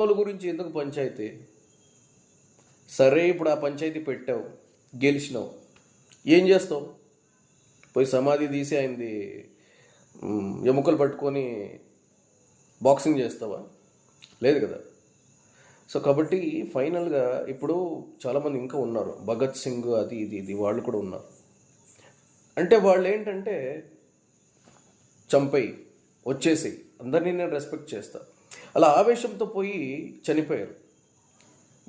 వాళ్ళ గురించి ఎందుకు పంచాయతీ? సరే ఇప్పుడు ఆ పంచాయతీ పెట్టావు గెలిచినావు. ఏం చేస్తావు? పోయి సమాధి తీసి ఆయనది ఎముకలు పట్టుకొని బాక్సింగ్ చేస్తావా? లేదు కదా. సో కాబట్టి ఫైనల్గా ఇప్పుడు చాలామంది ఇంకా ఉన్నారు. భగత్ సింగ్ అది ఇది ఇది వాళ్ళు కూడా ఉన్నారు. అంటే వాళ్ళు ఏంటంటే చంపేయి వచ్చేసేయి. అందరినీ నేను రెస్పెక్ట్ చేస్తాను అలా ఆవేశంతో పోయి చనిపోయారు.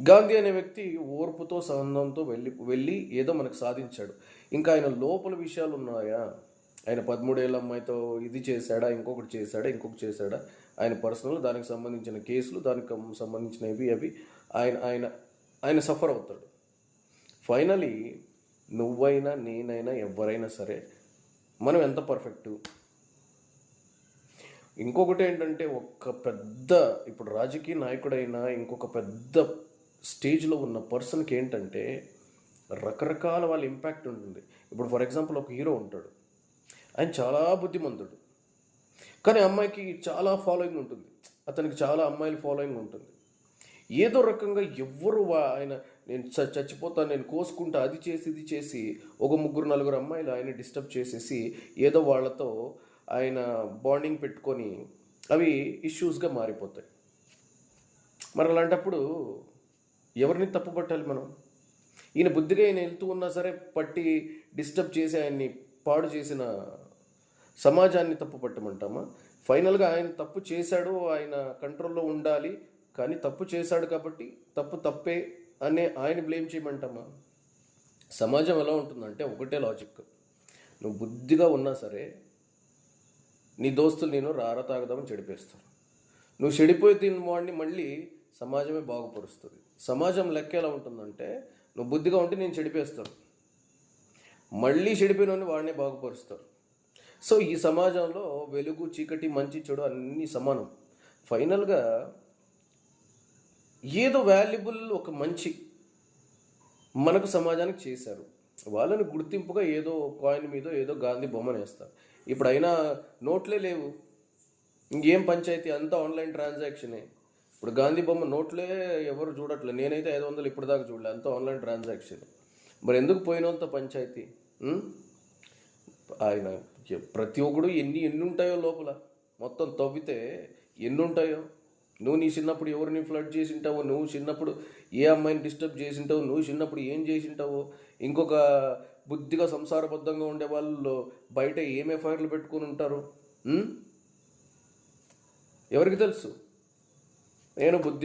గాంధీ అనే వ్యక్తి ఓర్పుతో సహనంతో వెళ్ళి వెళ్ళి ఏదో మనకు సాధించాడు. ఇంకా ఆయన లోపల విషయాలు ఉన్నాయా? ఆయన పదమూడేళ్ళ అమ్మాయితో ఇది చేశాడా? ఇంకొకటి చేశాడా? ఇంకొకటి చేశాడా? ఆయన పర్సనల్ దానికి సంబంధించిన కేసులు దానికి సంబంధించినవి అవి. ఆయన ఆయన ఆయన సఫర్ అవుతాడు. ఫైనలీ నువ్వైనా నేనైనా ఎవరైనా సరే మనం ఎంత పర్ఫెక్టు? ఇంకొకటి ఏంటంటే ఒక పెద్ద ఇప్పుడు రాజకీయ నాయకుడైనా ఇంకొక పెద్ద స్టేజ్లో ఉన్న పర్సన్కి ఏంటంటే రకరకాల వాళ్ళ ఇంపాక్ట్ ఉంటుంది. ఇప్పుడు ఫర్ ఎగ్జాంపుల్ ఒక హీరో ఉంటాడు. ఆయన చాలా బుద్ధిమంతుడు. కానీ అమ్మాయికి చాలా ఫాలోయింగ్ ఉంటుంది. అతనికి చాలా అమ్మాయిల ఫాలోయింగ్ ఉంటుంది. ఏదో రకంగా ఎవ్వరు ఆయన నేను చ- చచ్చిపోతాను నేను కోసుకుంటా అది చేసి ఇది చేసి ఒక ముగ్గురు నలుగురు అమ్మాయిలు ఆయన డిస్టర్బ్ చేసేసి ఏదో వాళ్ళతో ఆయన బాండింగ్ పెట్టుకొని అవి ఇష్యూస్గా మారిపోతాయి. మరి అలాంటప్పుడు ఎవరిని తప్పుపట్టాలి మనం? ఈయన బుద్ధిగా ఈయన వెళ్తూ ఉన్నా సరే పట్టి డిస్టర్బ్ చేసి ఆయన్ని పాడు చేసిన సమాజాన్ని తప్పు పట్టమంటామా ఫైనల్గా ఆయన తప్పు చేశాడు ఆయన కంట్రోల్లో ఉండాలి కానీ తప్పు చేశాడు కాబట్టి తప్పు తప్పే అనే ఆయన బ్లేమ్ చేయమంటామా? సమాజం ఎలా ఉంటుందంటే ఒకటే లాజిక్ నువ్వు బుద్ధిగా ఉన్నా సరే నీ దోస్తులు నేను రారా తాగుదామని చెడిపేస్తారు. నువ్వు చెడిపోయి తిన్న వాడిని మళ్ళీ సమాజమే బాగుపరుస్తుంది. సమాజం లెక్క ఎలా ఉంటుందంటే నువ్వు బుద్ధిగా ఉంటే నేను చెడిపేస్తాను. మళ్ళీ చెడిపోయిన వాడినే బాగుపరుస్తారు. సో ఈ సమాజంలో వెలుగు చీకటి మంచి చెడు అన్నీ సమానం. ఫైనల్గా ఏదో వాల్యుబుల్ ఒక మంచి మనకు సమాజానికి చేశారు. వాళ్ళని గుర్తింపుగా ఏదో కాయిన్ మీద ఏదో గాంధీ బొమ్మను వేస్తారు. ఇప్పుడు అయినా నోట్లే లేవు. ఇంకేం పంచాయతీ? అంతా ఆన్లైన్ ట్రాన్సాక్షనే ఇప్పుడు గాంధీ బొమ్మ నోట్లే ఎవరు చూడట్లేదు. నేనైతే ఐదు వందలు ఇప్పుడు దాకా చూడలే. అంతా ఆన్లైన్ ట్రాన్సాక్షన్ మరి ఎందుకు పోయినంత పంచాయతీ? ఆయన ప్రతి ఒక్కడు ఎన్ని ఎన్ని ఉంటాయో లోపల. మొత్తం తవ్వితే ఎన్ని ఉంటాయో? నువ్వు నీ చిన్నప్పుడు ఎవరిని ఫ్లడ్ చేసింటావో నువ్వు చిన్నప్పుడు ఏ అమ్మాయిని డిస్టర్బ్ చేసింటావో నువ్వు చిన్నప్పుడు ఏం చేసింటావో ఇంకొక బుద్ధిగా సంసారబద్ధంగా ఉండే వాళ్ళు బయట ఏం ఎఫ్ఐఆర్లు పెట్టుకొని ఉంటారు? ఎవరికి తెలుసు? నేను బుద్ధి